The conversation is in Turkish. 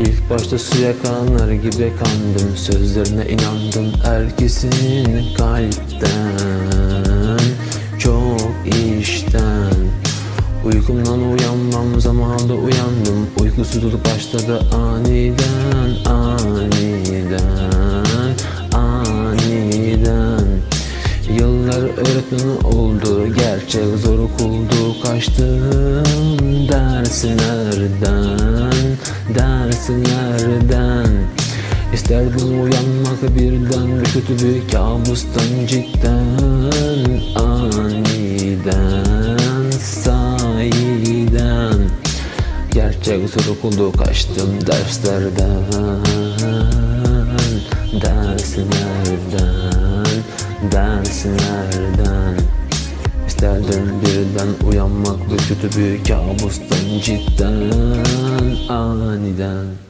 İlk başta suya kanır gibi kandım Sözlerine inandım herkesin kalpten. Çok işten. Uykumdan uyanmam zamanında uyandım. Uykusuzluk başladı aniden Aniden Aniden. Yıllar öğretmen oldu Gerçek zor okuldu Kaçtım derslerden Derslerden İsterdim uyanmak birden Kötü bir kabustan cidden. Aniden Sahiden. Gerçek zor okuldu Kaçtım derslerden. Derslerden Derslerden İsterdim birden uyanmak bu kötü bir kabustan cidden aniden